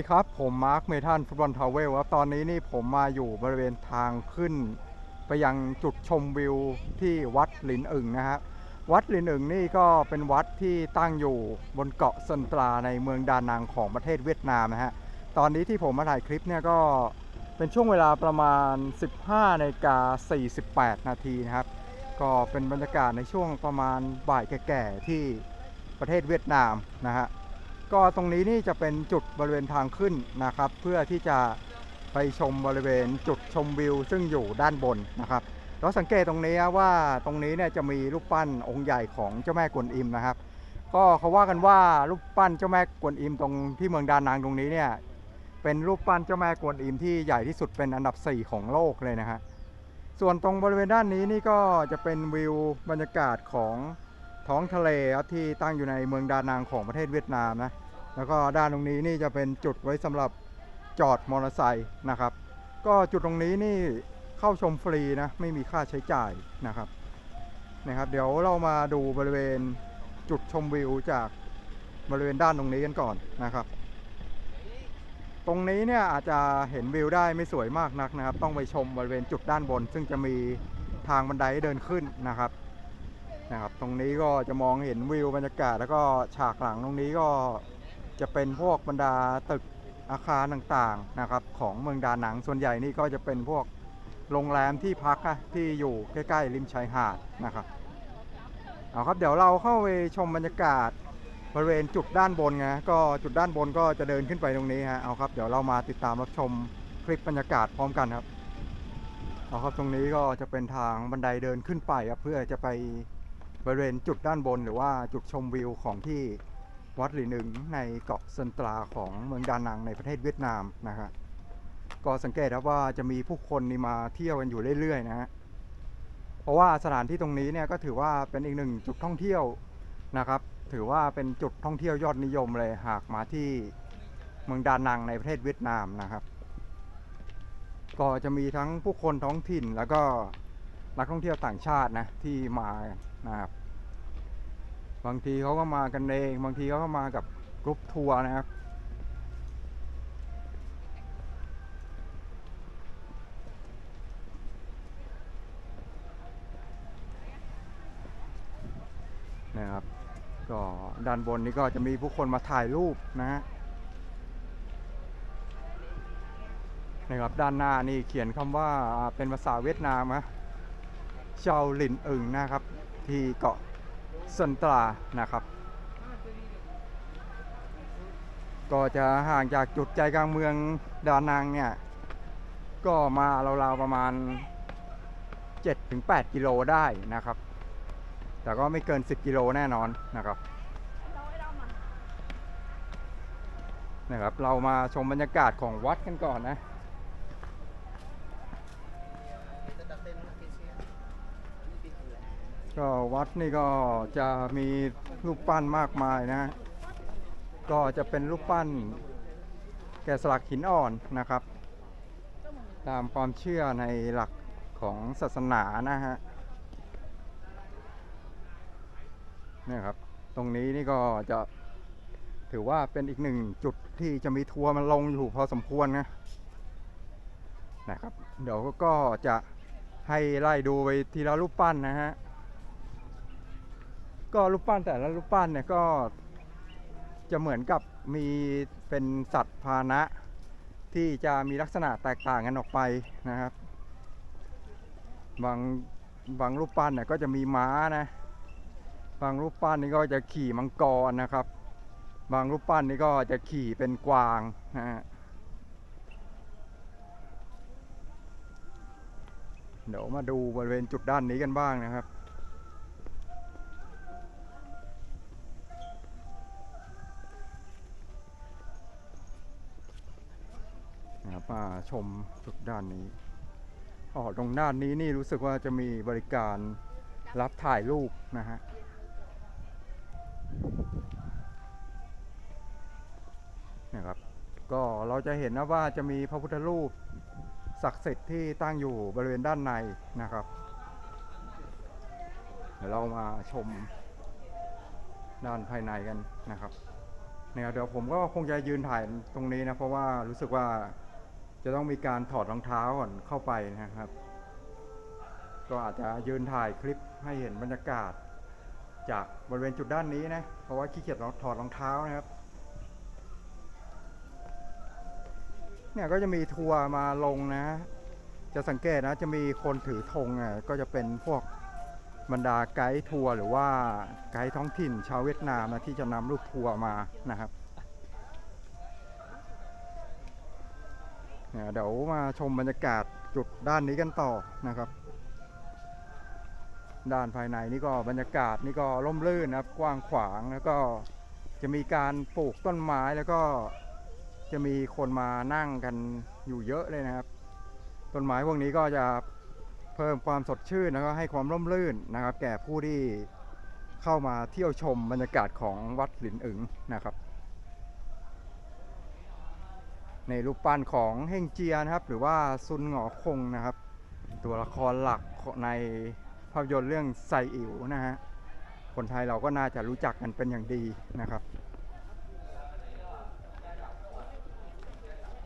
วัสดีครับ ผมมาร์คเมทันฟุตบอลทาวเวลครับ ตอนนี้นี่ผมมาอยู่บริเวณทางขึ้น ไปยังจุดชมวิวที่วัดหลินอึ่งนะฮะวัดหลินอึ่งนี่ก็เป็นวัดที่ตั้งอยู่บนเกาะเซนตราในเมืองดานังของประเทศเวียดนามนะฮะตอนนี้ที่ผมมาถ่ายคลิปเนี่ยก็เป็นช่วงเวลาประมาณ 15นาฬิกา48 นาทีนะครับ ก็เป็นบรรยากาศในช่วงประมาณบ่ายแก่ๆที่ประเทศเวียดนามนะฮะ ก็ตรงนี้นี่จะเป็นจุดบริเวณทางขึ้นนะครับ เพื่อที่จะไปชมบริเวณจุดชมวิว ซึ่งอยู่ด้านบนนะครับเราสังเกตตรงนี้ว่าตรงนี้เนี่ยจะมีรูปปั้นองค์ใหญ่ของเจ้าแม่กวนอิมนะครับ ก็เขาว่ากันว่ารูปปั้นเจ้าแม่กวนอิมตรงที่เมืองดานังตรงนี้เนี่ยเป็นรูปปั้นเจ้าแม่กวนอิมที่ใหญ่ที่สุดเป็นอันดับ 4 ของโลกเลยนะฮะส่วนตรงบริเวณด้านนี้นี่ก็จะเป็นวิวบรรยากาศของ ท้องทะเลครับที่ตั้งอยู่ในเมืองดานังของประเทศเวียดนามนะแล้วก็ด้านตรงนี้นี่จะเป็นจุดไว้สำหรับจอดมอเตอร์ไซค์นะครับ ก็จุดตรงนี้นี่เข้าชมฟรีนะไม่มีค่าใช้จ่ายนะครับนะครับ เดี๋ยวเรามาดูบริเวณจุดชมวิวจากบริเวณด้านตรงนี้กันก่อนนะครับ ตรงนี้เนี่ยอาจจะเห็นวิวได้ไม่สวยมากนักนะครับ ต้องไปชมบริเวณจุดด้านบน ซึ่งจะมีทางบันไดให้เดินขึ้นนะครับ นะครับตรงนี้ก็จะมองเห็นวิวบรรยากาศ แล้วก็ฉากหลังตรงนี้ก็จะเป็นพวกบรรดาตึกอาคารต่างๆนะครับของเมืองดานังส่วนใหญ่นี่ก็จะเป็นพวกโรงแรมที่พักอะที่อยู่ใกล้ๆริมชายหาดนะครับเอาครับเดี๋ยวเราเข้าไปชมบรรยากาศบริเวณจุดด้านบนไงก็จุดด้านบนก็จะเดินขึ้นไปตรงนี้ฮะเอาครับเดี๋ยวเรามาติดตามรับชมคลิปบรรยากาศพร้อมกันครับเอาครับตรงนี้ก็จะเป็นทางบันไดเดินขึ้นไปครับเพื่อจะไป บริเวณจุดด้านบนหรือว่าจุดชมวิวของที่วัดหลีหนึ่งในเกาะเซนตราของเมืองดานังในประเทศเวียดนามนะฮะก็สังเกตครับว่าจะมีผู้คนนี่มาเที่ยวกันอยู่เรื่อยๆนะฮะเพราะว่าสถานที่ตรงนี้เนี่ยก็ถือว่าเป็นอีกหนึ่งจุดท่องเที่ยวนะครับ ถือว่าเป็นจุดท่องเที่ยวยอดนิยมเลยหากมาที่เมืองดานังในประเทศเวียดนามนะครับ ก็จะมีทั้งผู้คนท้องถิ่นแล้วก็นักท่องเที่ยวต่างชาตินะที่มา นะครับบางทีเขาก็มากันเองบางทีเขาก็มากับกรุ๊ปทัวร์นะครับ นะครับ ก็ด้านบนนี้ก็จะมีผู้คนมาถ่ายรูปนะฮะนะครับด้านหน้านี่เขียนคำว่าเป็นภาษาเวียดนามนะเชาหลินอึงนะครับ ที่เกาะสันตรานะครับ ก็จะห่างจากจุดใจกลางเมืองดานังเนี่ย ก็มาราวๆประมาณ 7-8 กิโลได้นะครับ แต่ก็ไม่เกิน 10 กิโลแน่นอนนะครับนะครับ เรามาชมบรรยากาศของวัดกันก่อนนะ ก็วัดนี่ก็จะมีรูปปั้นมากมายนะ ก็จะเป็นรูปปั้น แกะสลักหินอ่อนนะครับ ตามความเชื่อในหลักของศาสนานะฮะเนี่ยครับ ตรงนี้นี่ก็จะถือว่าเป็นอีกหนึ่งจุดที่จะมีทัวร์มันลงอยู่พอสมควรนะนะครับ เดี๋ยวก็จะให้ไล่ดูไปทีละรูปปั้นนะฮะ ก็รูปปั้นแต่ละรูปปั้นเนี่ยก็จะเหมือนกับมีเป็นสัตว์พาหนะ ที่จะมีลักษณะแตกต่างกันออกไปนะครับ บางบางรูปปั้นเนี่ยก็จะมีม้านะ บางรูปปั้นนี่ก็จะขี่มังกรนะครับ บางรูปปั้นนี่ก็จะขี่เป็นกวางนะฮะเดี๋ยวมาดูบริเวณจุดด้านนี้กันบ้างนะครับ ชมจุดด้านนี้อ๋อตรงด้านนี้นี่รู้สึกว่าจะมีบริการรับถ่ายรูปนะฮะนะครับ ก็เราจะเห็นนะว่าจะมีพระพุทธรูปศักดิ์สิทธิ์ที่ตั้งอยู่บริเวณด้านในนะครับ เดี๋ยวเรามาชมด้านภายในกันนะครับเนี่ยเดี๋ยวผมก็คงจะยืนถ่ายตรงนี้นะ เพราะว่ารู้สึกว่า จะต้องมีการถอดรองเท้าก่อนเข้าไปนะครับ ก็อาจจะยืนถ่ายคลิปให้เห็นบรรยากาศ จากบริเวณจุดด้านนี้นะ เพราะว่าขี้เกียจถอดรองเท้านะครับ เนี่ยก็จะมีทัวร์มาลงนะ จะสังเกตนะจะมีคนถือธงอะก็จะเป็นพวกบรรดาไกด์ทัวร์หรือว่าไกด์ท้องถิ่นชาวเวียดนามนะที่จะนำลูกทัวร์มานะครับ เดี๋ยวมาชมบรรยากาศจุดด้านนี้กันต่อนะครับ ด้านภายในนี่ก็บรรยากาศนี่ก็ร่มรื่นนะครับ กว้างขวางแล้วก็จะมีการปลูกต้นไม้แล้วก็จะมีคนมานั่งกันอยู่เยอะเลยนะครับ ต้นไม้พวกนี้ก็จะเพิ่มความสดชื่นแล้วก็ให้ความร่มรื่นนะครับ แก่ผู้ที่เข้ามาเที่ยวชมบรรยากาศของวัดหลินอึงนะครับ ในรูปปั้นของเฮงเจียนะครับ หรือว่าซุนหงอคงนะครับ ตัวละครหลักในภาพยนตร์เรื่องไซอิ๋วนะฮะคนไทยเราก็น่าจะรู้จักกันเป็นอย่างดีนะครับ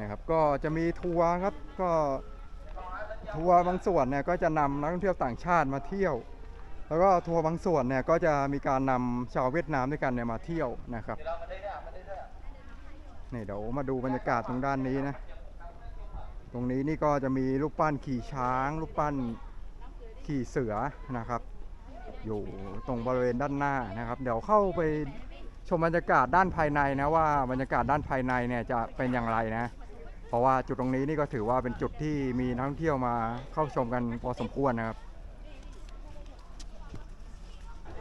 นะครับก็จะมีทัวร์ครับก็ทัวร์บางส่วนเนี่ยก็จะนำนักท่องเที่ยวต่างชาติมาเที่ยว แล้วก็ทัวร์บางส่วนเนี่ยก็จะมีการนำชาวเวียดนามด้วยกันเนี่ยมาเที่ยวนะครับ นี่เดี๋ยวมาดูบรรยากาศตรงด้านนี้นะ ตรงนี้นี่ก็จะมีรูปปั้นขี่ช้างรูปปั้นขี่เสือนะครับ อยู่ตรงบริเวณด้านหน้านะครับ เดี๋ยวเข้าไปชมบรรยากาศด้านภายในนะว่าบรรยากาศด้านภายในเนี่ยจะเป็นอย่างไรนะ เพราะว่าจุดตรงนี้นี่ก็ถือว่าเป็นจุดที่มีนักท่องเที่ยวมาเข้าชมกันพอสมควรนะครับ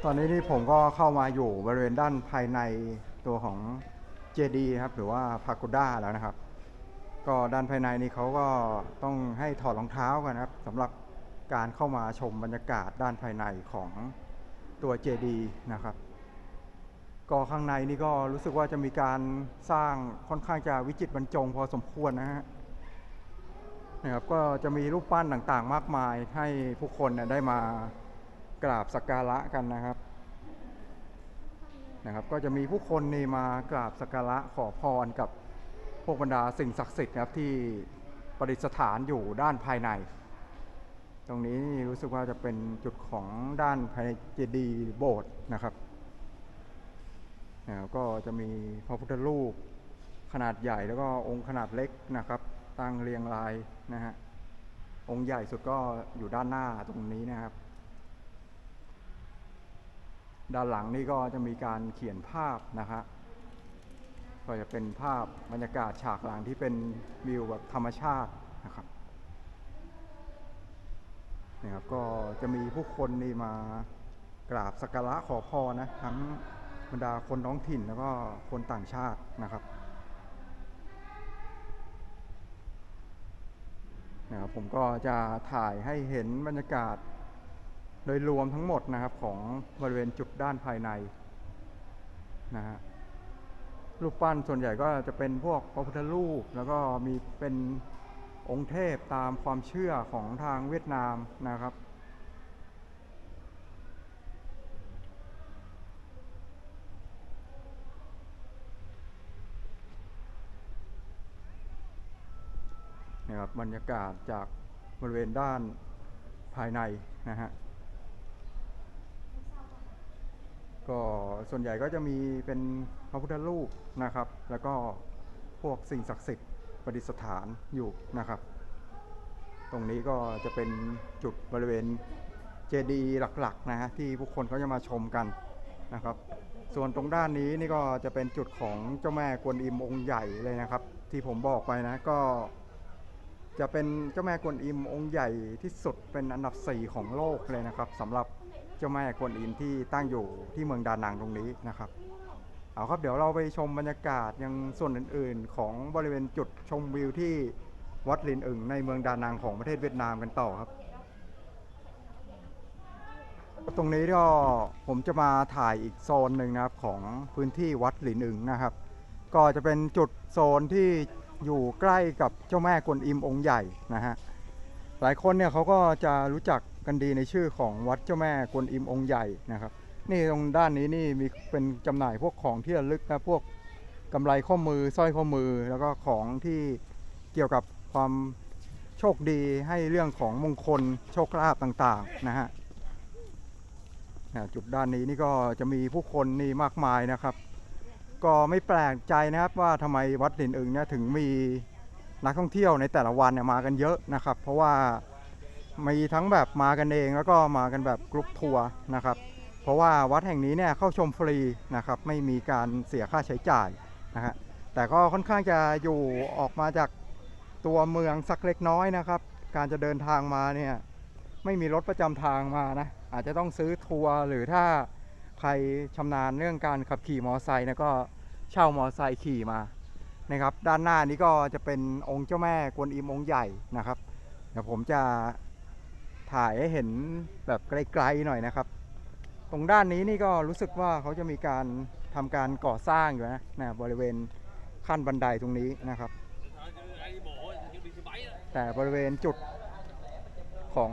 ตอนนี้นี่ผมก็เข้ามาอยู่บริเวณด้านภายในตัวของ เจดีครับหรือว่าพากูด้าแล้วนะครับ ก็ด้านภายในนี่เขาก็ต้องให้ถอดรองเท้ากันครับสำหรับการเข้ามาชมบรรยากาศด้านภายในของตัวเจดีนะครับ ก็ข้างในนี่ก็รู้สึกว่าจะมีการสร้างค่อนข้างจะวิจิตรบรรจงพอสมควรนะฮะนะครับก็จะมีรูปปั้นต่างๆ มากมายให้ผู้คนเนี่ยได้มากราบสักการะกันนะครับ นะครับ ก็จะมีผู้คนนี่มากราบสักการะขอพรกับพวกบรรดาสิ่งศักดิ์สิทธิ์นะครับที่ประดิษฐานอยู่ด้านภายใน ตรงนี้นี่รู้สึกว่าจะเป็นจุดของด้านภายในเจดีย์โบสถ์นะครับนะครับก็จะมีพระพุทธรูปขนาดใหญ่แล้วก็องค์ขนาดเล็กนะครับ ตั้งเรียงรายนะฮะองค์ใหญ่สุดก็อยู่ด้านหน้าตรงนี้นะครับ ด้านหลังนี่ก็จะมีการเขียนภาพนะครับก็จะเป็นภาพบรรยากาศฉากหลังที่เป็นวิวแบบธรรมชาตินะครับนี่ครับก็จะมีผู้คนนี่มากราบสักการะขอพรนะทั้งบรรดาคนท้องถิ่นแล้วก็คนต่างชาตินะครับนะครับผมก็จะถ่ายให้เห็นบรรยากาศ โดยรวมทั้งหมดนะครับของบริเวณจุดด้านภายในนะฮะรูปปั้นส่วนใหญ่ก็จะเป็นพวกพระพุทธรูป แล้วก็มีเป็นองค์เทพตามความเชื่อของทางเวียดนามนะครับ นะครับบรรยากาศจากบริเวณด้านภายในนะฮะ ก็ส่วนใหญ่ก็จะมีเป็นพระพุทธรูปนะครับ แล้วก็พวกสิ่งศักดิ์สิทธิ์ประดิษฐานอยู่นะครับ ตรงนี้ก็จะเป็นจุดบริเวณเจดีย์หลักๆนะฮะที่ผู้คนเขาจะมาชมกันนะครับ ส่วนตรงด้านนี้นี่ก็จะเป็นจุดของเจ้าแม่กวนอิมองค์ใหญ่เลยนะครับ ที่ผมบอกไปนะก็จะเป็นเจ้าแม่กวนอิมองค์ใหญ่ที่สุดเป็นอันดับ 4 ของโลกเลยนะครับสำหรับ เจ้าแม่กวนอิมที่ตั้งอยู่ที่เมืองดานังตรงนี้นะครับ เอาครับเดี๋ยวเราไปชมบรรยากาศยังส่วนอื่น ๆ ของบริเวณจุดชมวิวที่วัดลินอึ่งในเมืองดานังของประเทศเวียดนามกันต่อครับ ตรงนี้ก็ผมจะมาถ่ายอีกโซนหนึ่งนะครับของพื้นที่วัดหลินอึงนะครับ ก็จะเป็นจุดโซนที่อยู่ใกล้กับเจ้าแม่กวนอิมองค์ใหญ่นะฮะหลายคนเนี่ยเขาก็จะรู้จัก กันดีในชื่อของวัดเจ้าแม่กวนอิมองค์ใหญ่นะครับ นี่ตรงด้านนี้นี่มีเป็นจำหน่ายพวกของที่ระลึกนะพวกกำไรข้อมือสร้อยข้อมือ แล้วก็ของที่เกี่ยวกับความโชคดีให้เรื่องของมงคลโชคลาภต่างๆนะฮะจุดด้านนี้นี่ก็จะมีผู้คนนี่มากมายนะครับ ก็ไม่แปลกใจนะครับว่าทำไมวัดหลินอึงเนี่ยถึงมีนักท่องเที่ยวในแต่ละวันเนี่ยมากันเยอะนะครับ เพราะว่า มีทั้งแบบมากันเองแล้วก็มากันแบบกรุ๊ปทัวร์นะครับ เพราะว่าวัดแห่งนี้เนี่ยเข้าชมฟรีนะครับไม่มีการเสียค่าใช้จ่ายนะฮะแต่ก็ค่อนข้างจะอยู่ออกมาจากตัวเมืองสักเล็กน้อยนะครับ การจะเดินทางมาเนี่ยไม่มีรถประจำทางมานะอาจจะต้องซื้อทัวร์หรือถ้าใครชำนาญเรื่องการขับขี่มอไซค์นะก็เช่ามอไซค์ขี่มานะครับ ด้านหน้านี้ก็จะเป็นองค์เจ้าแม่กวนอิมองค์ใหญ่นะครับเดี๋ยวผมจะ ถ่ายให้เห็นแบบไกลๆหน่อยนะครับ ตรงด้านนี้นี่ก็รู้สึกว่าเขาจะมีการทำการก่อสร้างอยู่นะนะบริเวณขั้นบันไดตรงนี้นะครับ แต่บริเวณจุดของ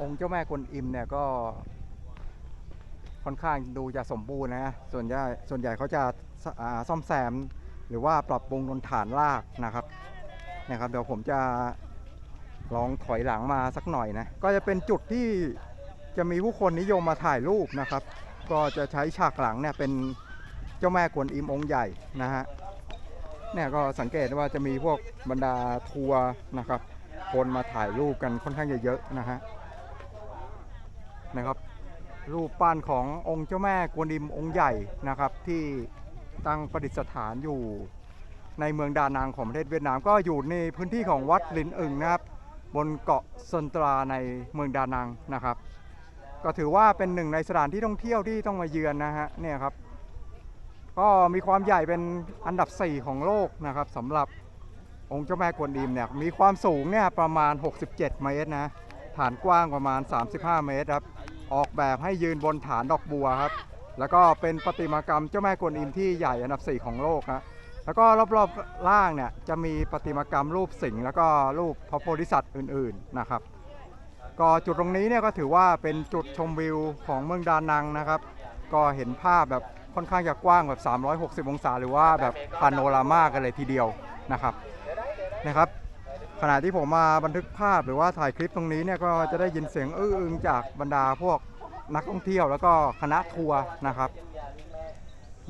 องค์เจ้าแม่กวนอิมเนี่ยก็ค่อนข้างดูจะสมบูรณ์นะส่วนใหญ่ส่วนใหญ่เขาจะาซ่อมแซม หรือว่าปรับปรุงบนฐานรากนะครับนะครับเดี๋ยวผมจะ ลองถอยหลังมาสักหน่อยนะ ก็จะเป็นจุดที่จะมีผู้คนนิยมมาถ่ายรูปนะครับ ก็จะใช้ฉากหลังเนี่ยเป็นเจ้าแม่กวนอิมองค์ใหญ่นะฮะเนี่ยก็สังเกตว่าจะมีพวกบรรดาทัวร์นะครับ คนมาถ่ายรูปกันค่อนข้างจะเยอะนะฮะนะครับ รูปปั้นขององค์เจ้าแม่กวนอิมองค์ใหญ่นะครับ ที่ตั้งประดิษฐานอยู่ในเมืองดานังของประเทศเวียดนามก็อยู่ในพื้นที่ของวัดลินอึงนะครับ บนเกาะซนตราในเมืองดานังนะครับ ก็ถือว่าเป็นหนึ่งในสถานที่ท่องเที่ยวที่ต้องมาเยือนนะฮะเนี่ยครับ ก็มีความใหญ่เป็นอันดับ 4 ของโลกนะครับสำหรับองค์เจ้าแม่กวนอิมเนี่ยมีความสูงเนี่ยประมาณ 67 เมตรนะฐานกว้างประมาณ 35 เมตรครับออกแบบให้ยืนบนฐานดอกบัวครับแล้วก็เป็นประติมากรรมเจ้าแม่กวนอิมที่ใหญ่อันดับ 4 ของโลกนะ แล้วก็รอบๆล่างเนี่ยจะมีประติมากรรมรูปสิงห์แล้วก็รูปพระโพธิสัตว์อื่นๆนะครับ ก็จุดตรงนี้เนี่ยก็ถือว่าเป็นจุดชมวิวของเมืองดานังนะครับ ก็เห็นภาพแบบค่อนข้างจะกว้างแบบ 360 องศา หรือว่าแบบพาโนรามากันเลยทีเดียวนะครับนะครับขณะที่ผมมาบันทึกภาพหรือว่าถ่ายคลิปตรงนี้เนี่ยก็จะได้ยินเสียงอื้ออึงจากบรรดาพวกนักท่องเที่ยวแล้วก็คณะทัวร์นะครับ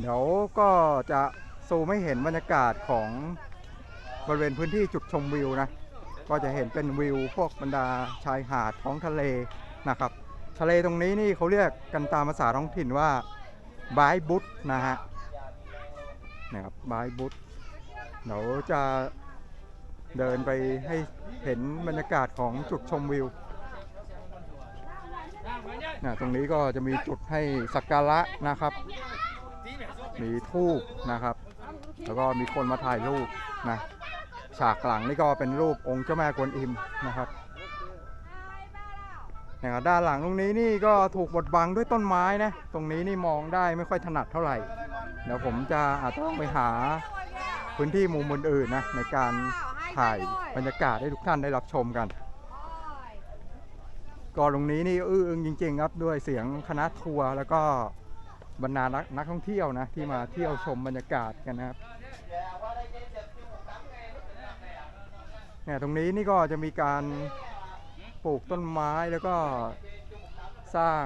เดี๋ยวก็จะ ซูมให้เห็นบรรยากาศของบริเวณพื้นที่จุดชมวิวนะ ก็จะเห็นเป็นวิวพวกบรรดาชายหาดท้องทะเลนะครับ ทะเลตรงนี้นี่เขาเรียกกันตามภาษาท้องถิ่นว่าบายบุตนะฮะนะครับบายบุตเดี๋ยวจะเดินไปให้เห็นบรรยากาศของจุดชมวิวนะตรงนี้ก็จะมีจุดให้สักการะนะครับ มีทูบนะครับ แล้วก็มีคนมาถ่ายรูปนะฉากหลังนี่ก็เป็นรูปองค์เจ้าแม่กวนอิมนะครับนะครับด้านหลังตรงนี้นี่ก็ถูกบดบังด้วยต้นไม้นะตรงนี้นี่มองได้ไม่ค่อยถนัดเท่าไหร่เดี๋ยวผมจะอาจจะต้องไปหาพื้นที่มุมอื่นๆนะในการถ่ายบรรยากาศให้ทุกท่านได้รับชมกันก็ตรงนี้นี่อื้ออึงจริง ๆ ครับด้วยเสียงคณะทัวร์แล้วก็ บรรดานักนักท่องเที่ยวนะ ที่มาเที่ยวชมบรรยากาศกันนะครับเนี่ยตรงนี้นี่ก็จะมีการปลูกต้นไม้แล้วก็สร้าง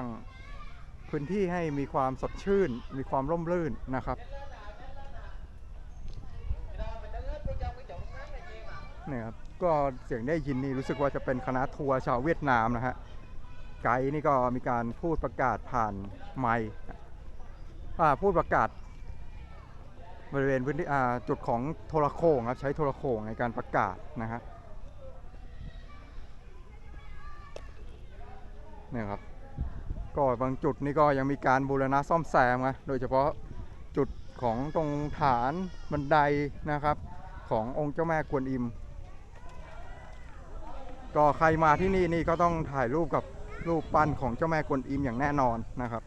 พื้นที่ให้มีความสดชื่น มีความร่มรื่นนะครับเนี่ยครับก็เสียงได้ยินนี่รู้สึกว่าจะเป็นคณะทัวร์ชาวเวียดนามนะฮะไกด์นี่ก็มีการพูดประกาศผ่านไมค์ อ่าพูดประกาศบริเวณพื้นที่จุดของโทรโขงครับใช้โทรโขงในการประกาศนะฮะเนี่ยครับก็บางจุดนี่ก็ยังมีการบูรณะซ่อมแซมนะโดยเฉพาะจุดของตรงฐานบันไดนะครับ ขององค์เจ้าแม่กวนอิม ก็ใครมาที่นี่นี่ก็ต้องถ่ายรูปกับรูปปั้นของเจ้าแม่กวนอิมอย่างแน่นอนนะครับ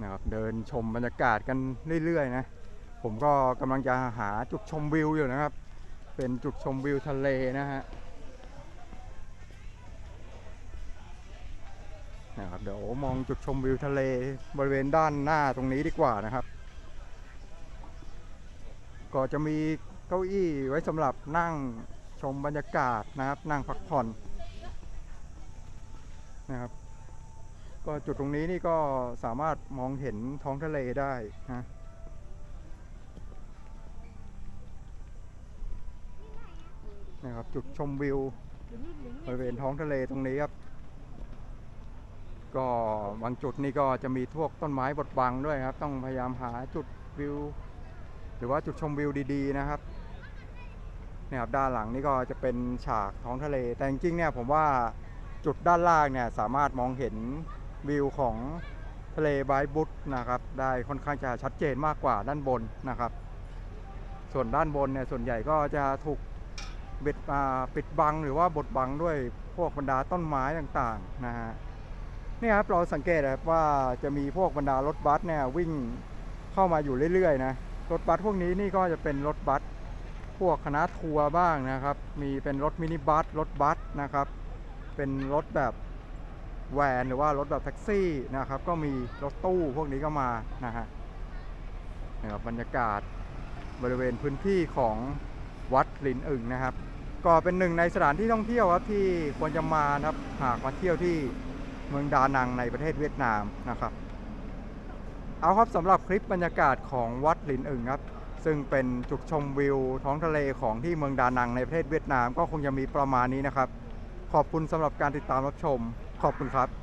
นะครับเดินชมบรรยากาศกันเรื่อยๆนะผมก็กำลังจะหาจุดชมวิวอยู่นะครับ เป็นจุดชมวิวทะเลนะฮะนะครับเดี๋ยวมองจุดชมวิวทะเลบริเวณด้านหน้าตรงนี้ดีกว่านะครับ ก็จะมีเก้าอี้ไว้สำหรับนั่งชมบรรยากาศนะครับ นั่งพักผ่อนนะครับ ก็จุดตรงนี้นี่ก็สามารถมองเห็นท้องทะเลได้นะนะครับจุดชมวิวบริเวณท้องทะเลตรงนี้ครับ ก็บางจุดนี่ก็จะมีทวกต้นไม้บดบังด้วยครับ ต้องพยายามหาจุดวิว หรือว่าจุดชมวิวดีๆนะครับเนี่ยครับด้านหลังนี่ก็จะเป็นฉากท้องทะเล แต่จริงๆเนี่ยผมว่าจุดด้านล่างเนี่ยสามารถมองเห็น วิวของทะเลไบรท์บุตนะครับ ได้ค่อนข้างจะชัดเจนมากกว่าด้านบนนะครับ ส่วนด้านบนเนี่ยส่วนใหญ่ก็จะถูกปิดปิดบังหรือว่าบดบังด้วยพวกบรรดาต้นไม้ต่างๆนะฮะนี่ครับเราสังเกตครับว่าจะมีพวกบรรดารถบัสเนี่ยวิ่งเข้ามาอยู่เรื่อยๆนะรถบัสพวกนี้นี่ก็จะเป็นรถบัสพวกคณะทัวร์บ้างนะครับ มีเป็นรถมินิบัสรถบัสนะครับ เป็นรถแบบ แวนหรือว่ารถแบบแท็กซี่นะครับ ก็มีรถตู้พวกนี้ก็มานะฮะนะครับบรรยากาศบริเวณพื้นที่ของวัดหลินอึ่งนะครับ ก็เป็นหนึ่งในสถานที่ท่องเที่ยวครับที่ควรจะมาครับหากมาเที่ยวที่เมืองดานังในประเทศเวียดนามนะครับ เอาครับสำหรับคลิปบรรยากาศของวัดหลินอึ่งครับซึ่งเป็นจุดชมวิวท้องทะเลของที่เมืองดานังในประเทศเวียดนามก็คงจะมีประมาณนี้นะครับ ขอบคุณสำหรับการติดตามรับชม ขอบคุณครับ